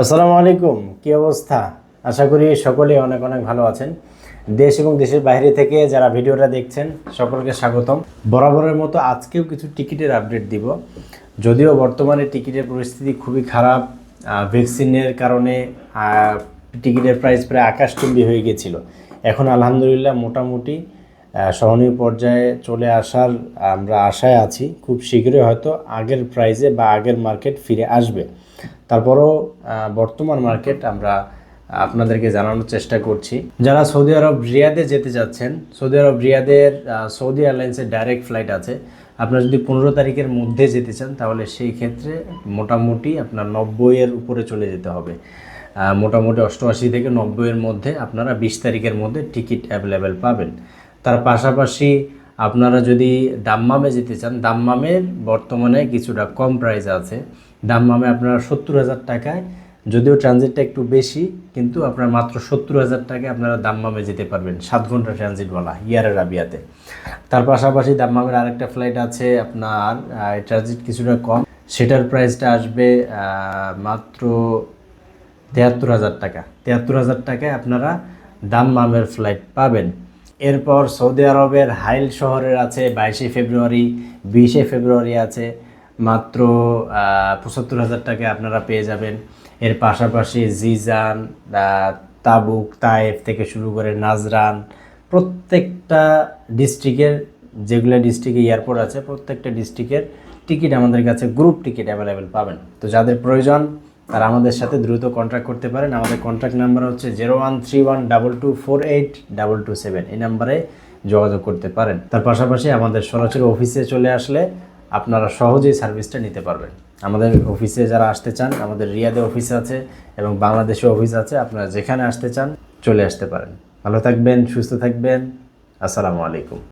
আসসালামু আলাইকুম, কি অবস্থা? আশা করি সকলেই অনেক অনেক ভালো আছেন। দেশ এবং দেশের বাইরে থেকে যারা ভিডিওটা দেখছেন, সকলকে স্বাগতম। বরাবরের মতো আজকেও কিছু টিকিটের আপডেট দিব। যদিও বর্তমানে টিকিটের পরিস্থিতি খুবই খারাপ ভ্যাকসিনের কারণে টিকিটের প্রাইস প্রায় আকাশচুম্বী হয়ে গেছিল। এখন আলহামদুলিল্লাহ মোটামুটি সহনীয় পর্যায়ে চলে আসার আমরা আশায় আছি, খুব শীঘ্রই হয়তো আগের প্রাইজে বা আগের মার্কেট ফিরে আসবে। তারপরও বর্তমান মার্কেট আমরা আপনাদেরকে জানানোর চেষ্টা করছি। যারা সৌদি আরব রিয়াদে যেতে যাচ্ছেন, সৌদি আরব রিয়াদের সৌদি এয়ারলাইন্সের ডাইরেক্ট ফ্লাইট আছে। আপনারা যদি পনেরো তারিখের মধ্যে যেতে চান, তাহলে সেই ক্ষেত্রে মোটামুটি আপনার নব্বইয়ের উপরে চলে যেতে হবে। মোটামুটি অষ্টআশি থেকে নব্বইয়ের মধ্যে আপনারা বিশ তারিখের মধ্যে টিকিট অ্যাভেলেবেল পাবেন। তার পাশাপাশি আপনারা যদি দাম্মামে যেতে চান, দাম্মামের বর্তমানে কিছুটা কম প্রাইস আছে। দাম্মামে আপনারা সত্তর হাজার টাকায়, যদিও ট্রানজিটটা একটু বেশি, কিন্তু আপনার মাত্র সত্তর হাজার টাকায় আপনারা দাম্মামে যেতে পারবেন, সাত ঘণ্টা ট্রানজিটওয়ালা ইয়ারের রাবিয়াতে তার পাশাপাশি দাম্মামের আরেকটা ফ্লাইট আছে আপনার ট্রানজিট কিছুটা কম, সেটার প্রাইসটা আসবে মাত্র তেহাত্তর হাজার টাকা। তেহাত্তর হাজার টাকায় আপনারা দাম্মামের ফ্লাইট পাবেন। এরপর সৌদি আরবের হাইল শহরের আছে, বাইশে ফেব্রুয়ারি, বিশে ফেব্রুয়ারি আছে। মাত্র পঁচাত্তর হাজার টাকা আপনারা পেয়ে যাবেন। এর পাশাপাশি জিজান তাবুক, তায়েফ থেকে শুরু করে নাজরান, প্রত্যেকটা ডিস্ট্রিক্টের, যেগুলো ডিস্ট্রিক্টে এয়ারপোর্ট আছে, প্রত্যেকটা ডিস্ট্রিক্টের টিকিট আমাদের কাছে গ্রুপ টিকিট অ্যাভেলেবেল পাবেন। তো যাদের প্রয়োজন তারা আমাদের সাথে দ্রুত কন্ট্যাক্ট করতে পারেন। আমাদের কন্ট্যাক্ট নাম্বার হচ্ছে zero one three one double two four eight double two seven এই নাম্বারে যোগাযোগ করতে পারেন। তার পাশাপাশি আমাদের সরাসরি অফিসে চলে আসলে আপনারা সহজেই সার্ভিসটা নিতে পারবেন। আমাদের অফিসে যারা আসতে চান, আমাদের রিয়াদে অফিস আছে এবং বাংলাদেশে অফিস আছে, আপনারা যেখানে আসতে চান চলে আসতে পারেন। ভালো থাকবেন, সুস্থ থাকবেন। আসসালামু আলাইকুম।